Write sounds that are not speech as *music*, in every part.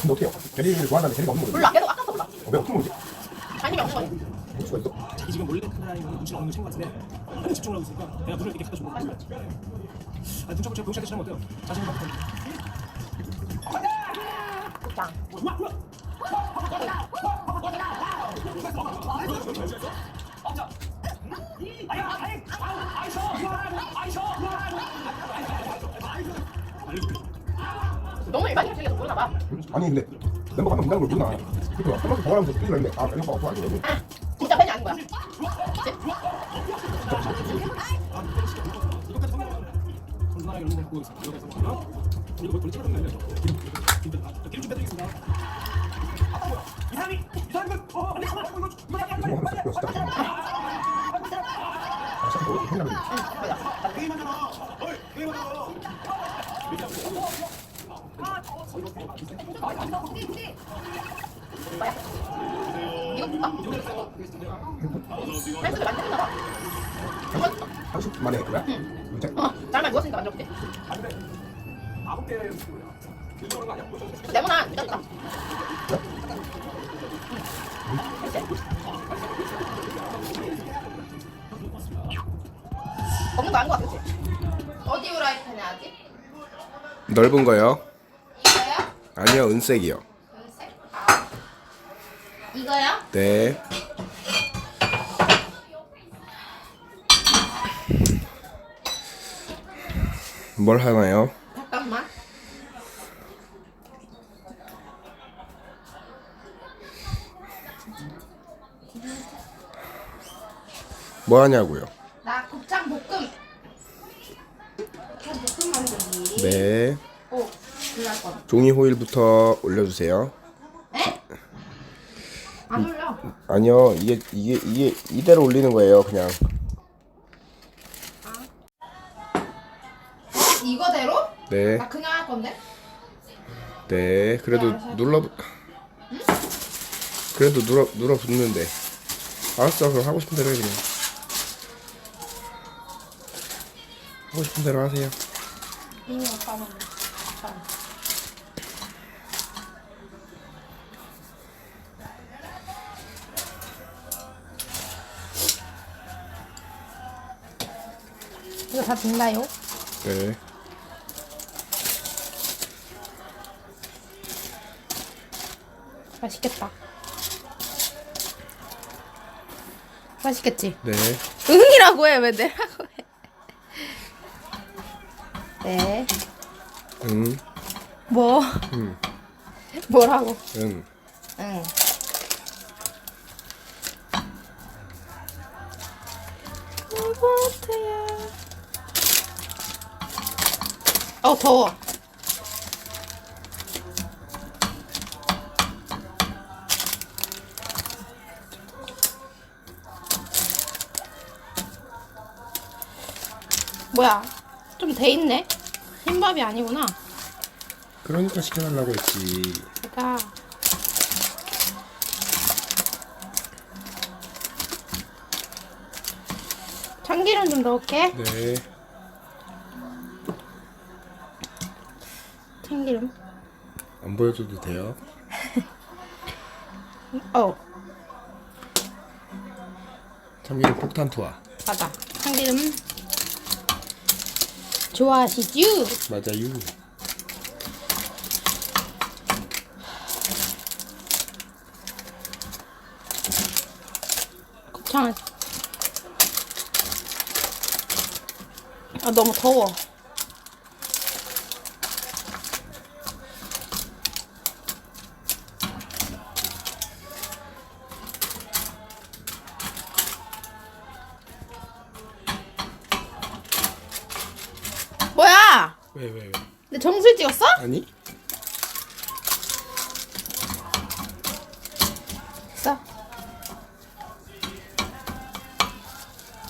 근데 어때요? 대리를 좋아하는데 대리가 없는 거지? 몰라, 계속 아까부터 몰라. 어, 왜 어떻게 모르지? 관심이 없는 거지. 볼 수가 있어? 자기 지금 몰래 카메라에 눈치를 어느 정도 같은데 빨리 집중을 하고 있으니까 내가 눈을 이렇게 갖다 주고 아, 눈 잡고 제가 병실한테 지나면 어때요? 자신감 갖고 짱. 좋아 좋아 아니 근데 멤버가 한명 문다는 걸 모르나? 그렇게 한 번씩 더 하면서 뛰려 했는데 아 멤버가 없어 아니고 진짜 팬이 아닌 거야. 열는 거 이거 뭘 찍어 스를 만들었나 봐. 30 만에 그거야? 진짜? 어, 잘만 누웠으니까 만들었대. 아홉 개 이거 거 아니야? 네모나 미쳤다. 없는 거 아닌 거 같아, 그치? 어디 후라이팬에 하지? 넓은 거요? 아니요, 은색이요. 은색? 아. 이거요? 네. 뭘 하나요? 잠깐만. 뭐 하냐고요? 나 곱창 볶음. 곱창 볶음 만들기. 네. 종이 호일부터 올려주세요. 에? 안 올려. 아니요, 이게 이게 이게 이대로 올리는 거예요, 그냥. 이거대로? 네, 나 그냥 할 건데? 네. 그래도 네. 눌러. 그래도 눌러 눌러 붙는데. 알았어, 그럼 하고 싶은 대로 해 그냥. 하고 싶은 대로 하세요. 이미. 오빠 이거 다 된다요? 네. 맛있겠다. 맛있겠지? 네. 응이라고 해, 왜 내라고 해? 네. 응. 뭐? 응. 뭐라고? 응. 응. 어 더워. 뭐야? 좀 돼 있네. 흰밥이 아니구나. 그러니까 시켜달라고 했지. 제가 참기름 좀 넣을게. 네. 참기름. 안 보여줘도 돼요. *laughs* 어, 참기름 폭탄 투하. 맞아. 참기름. 좋아하시죠? 맞아요. 곱창을. 아 너무 더워. 왜 왜 왜? 내 정수리 찍었어? 아니? 됐어.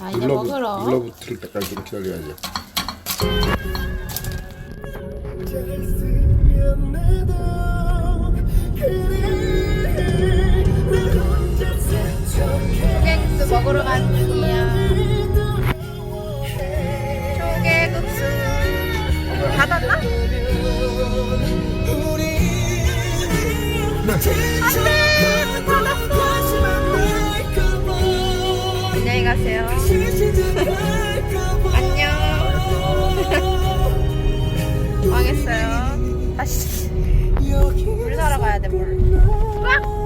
아 이제 눌러붙, 먹으러. 눌러붙을 때까지 좀. 조개국수 먹으러 갑니다. 닫았나? 안돼 닫았어. 안녕히 가세요. 안녕. 망했어요. 다시 물 사러 가야 돼 물.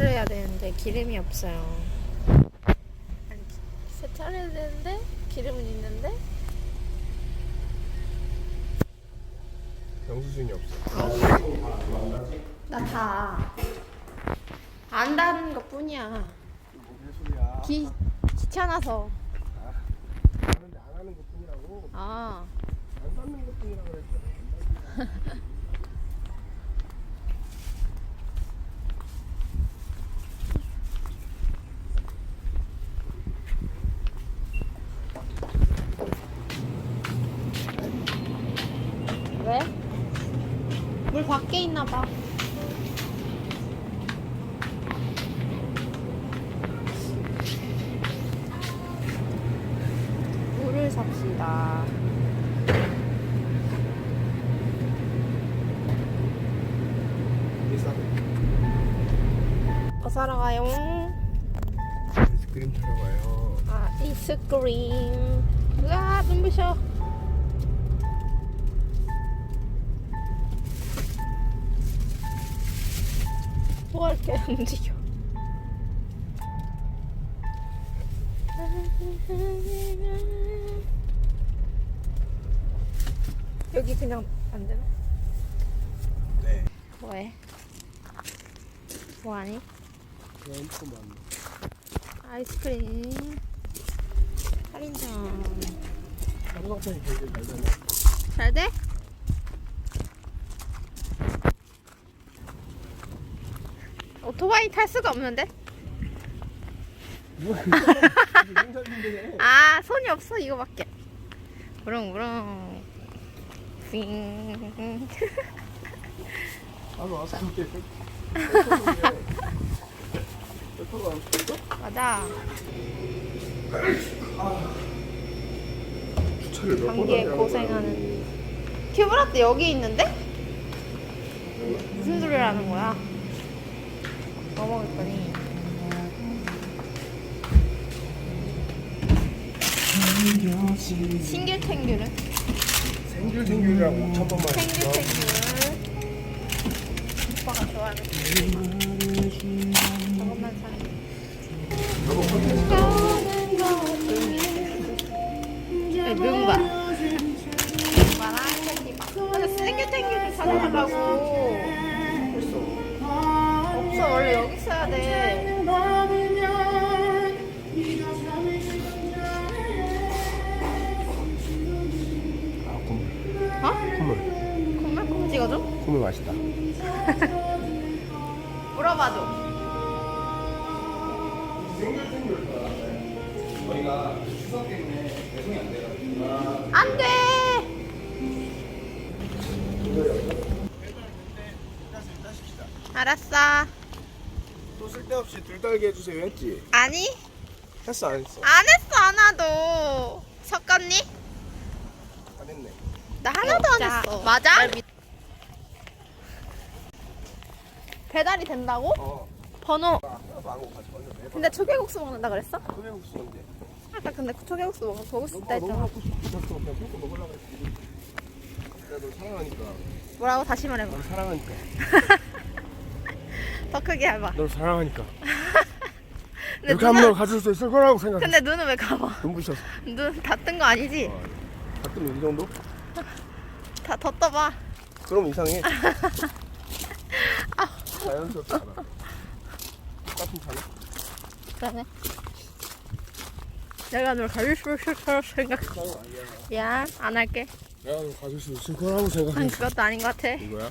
해야 되는데 기름이 없어요. 아니, 세차를 해야 되는데 기름은 있는데 영수증이 없어. 나 다 안다는 것 뿐이야. 기 귀찮아서. 뿐이라고. 아안 받는 것 뿐이라고 그랬잖아. *laughs* 왜? 물 밖에 있나 봐. 물을 삽시다. 뭐 사러 가요? 아이스크림 사러 가요. 아, 아이스크림. 으아, 눈부셔. 뭐가 이렇게 움직여? 여기 그냥 안 되나? 네. 뭐해? 뭐하니? 그만큼만. 아이스크림 할인점 삼성편이 굉장히 잘 되네. 잘 돼? 오토바이 탈 수가 없는데? *laughs* 아 손이 없어 이거밖에. 무릉무릉. 윙. 나도 와서 함께 맞아. 감기에 고생하는. 큐브라트 여기 있는데? 무슨 소리를 하는 거야? 뭐 먹을 거니? 싱글탱귤은? 생귤생귤이라고 5천 번만 했어. 탱귤탱귤 오빠가 좋아하는 저것만 사는 네, 명바 명바랑 캔디바 근데 탱귤탱귤을 사달라고 없어 원래 여기 있어야 돼 아, 국물. 어? 국물. 콩물 콩 찍어줘? 국물 맛있다. *laughs* 물어봐줘 안 돼! 알았어. 또 쓸데없이 둘 달게 해주세요 했지? 아니? 했어 안 했어? 안 했어, 하나도. 섞었니? 안 했네. 나 하나도 안 했어. 맞아? 배달이 된다고? 어. 번호. 내봐. 근데 초계국수 먹는다 그랬어? 소매국수 언제? 아까 근데 초계국수 먹, 먹을 수 있다 너무 했잖아. 먹고 싶어서 그냥 먹으려고 했지. 내가 너 사랑하니까. 뭐라고 다시 말해봐. 널 사랑하니까. *laughs* 더 크게 해봐. 널 사랑하니까. *laughs* 근데 이렇게 눈은, 널 가질 수 있을 거라고 생각해. 근데 눈은 왜 감아? 눈부셔서. 눈 다 뜬 거 아니지? 어, 가끔 이 정도? *laughs* 다 더 떠봐. 그럼 이상해. *laughs* 자연스럽지 않아. 똑같은 차네. 그러네. 내가 널 가질 수 있을 거라고 생각. 미안, 안 할게. 내가 널 가질 수 있을 거라고 아니 생각해. 그것도 아닌 것 같아. 이거야?